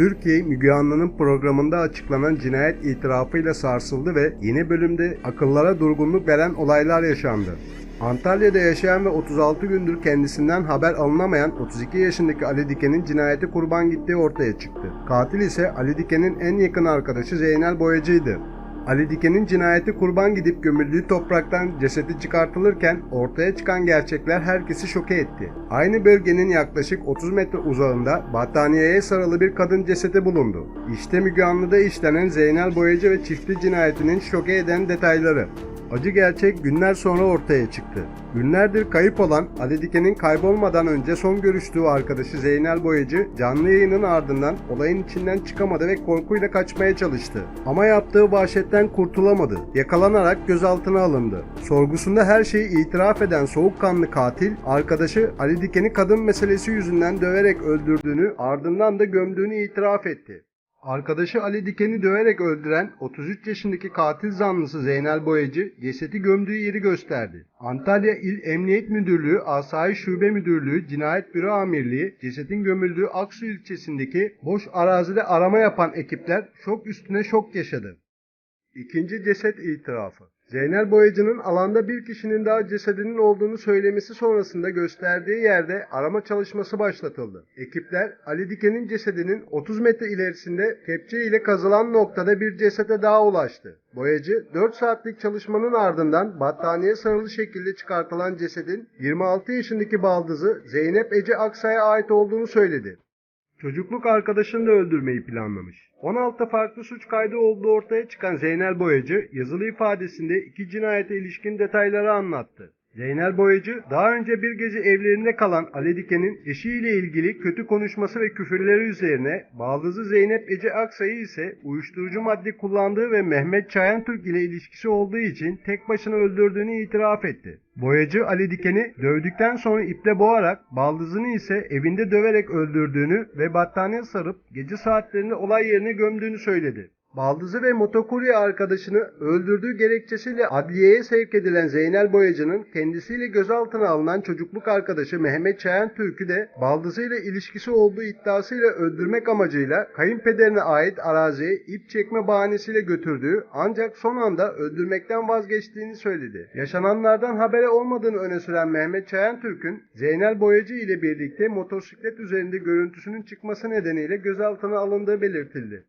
Türkiye Müge Anlı'nın programında açıklanan cinayet itirafıyla sarsıldı ve yeni bölümde akıllara durgunluk veren olaylar yaşandı. Antalya'da yaşayan ve 36 gündür kendisinden haber alınamayan 32 yaşındaki Ali Diken'in cinayete kurban gittiği ortaya çıktı. Katil ise Ali Diken'in en yakın arkadaşı Zeynel Boyacı'ydı. Ali Diken'in cinayeti kurban gidip gömüldüğü topraktan cesedi çıkartılırken ortaya çıkan gerçekler herkesi şoke etti. Aynı bölgenin yaklaşık 30 metre uzağında battaniyeye sarılı bir kadın cesedi bulundu. İşte Müge Anlı'da işlenen Zeynel Boyacı ve çifti cinayetinin şoke eden detayları. Acı gerçek günler sonra ortaya çıktı. Günlerdir kayıp olan Ali Diken'in kaybolmadan önce son görüştüğü arkadaşı Zeynel Boyacı canlı yayının ardından olayın içinden çıkamadı ve korkuyla kaçmaya çalıştı. Ama yaptığı vahşetten kurtulamadı. Yakalanarak gözaltına alındı. Sorgusunda her şeyi itiraf eden soğukkanlı katil arkadaşı Ali Diken'i kadın meselesi yüzünden döverek öldürdüğünü ardından da gömdüğünü itiraf etti. Arkadaşı Ali Diken'i döverek öldüren 33 yaşındaki katil zanlısı Zeynel Boyacı cesedi gömdüğü yeri gösterdi. Antalya İl Emniyet Müdürlüğü Asayiş Şube Müdürlüğü Cinayet Büro Amirliği cesedin gömüldüğü Aksu ilçesindeki boş arazide arama yapan ekipler şok üstüne şok yaşadı. İkinci ceset itirafı. Zeynel Boyacı'nın alanda bir kişinin daha cesedinin olduğunu söylemesi sonrasında gösterdiği yerde arama çalışması başlatıldı. Ekipler Ali Diken'in cesedinin 30 metre ilerisinde kepçe ile kazılan noktada bir cesete daha ulaştı. Boyacı 4 saatlik çalışmanın ardından battaniye sarılı şekilde çıkartılan cesedin 26 yaşındaki baldızı Zeynep Ece Aksay'a ait olduğunu söyledi. Çocukluk arkadaşını da öldürmeyi planlamış. 16 farklı suç kaydı olduğu ortaya çıkan Zeynel Boyacı yazılı ifadesinde iki cinayete ilişkin detayları anlattı. Zeynel Boyacı daha önce bir gece evlerinde kalan Ali Diken'in eşiyle ilgili kötü konuşması ve küfürleri üzerine baldızı Zeynep Ece Aksay'ı ise uyuşturucu madde kullandığı ve Mehmet Çayantürk ile ilişkisi olduğu için tek başına öldürdüğünü itiraf etti. Boyacı Ali Diken'i dövdükten sonra iple boğarak baldızını ise evinde döverek öldürdüğünü ve battaniye sarıp gece saatlerinde olay yerine gömdüğünü söyledi. Baldızı ve motokurye arkadaşını öldürdüğü gerekçesiyle adliyeye sevk edilen Zeynel Boyacı'nın kendisiyle gözaltına alınan çocukluk arkadaşı Mehmet Çayan Türk'ü de baldızıyla ilişkisi olduğu iddiasıyla öldürmek amacıyla kayınpederine ait araziye ip çekme bahanesiyle götürdüğü ancak son anda öldürmekten vazgeçtiğini söyledi. Yaşananlardan haberi olmadığını öne süren Mehmet Çayan Türk'ün Zeynel Boyacı ile birlikte motosiklet üzerinde görüntüsünün çıkması nedeniyle gözaltına alındığı belirtildi.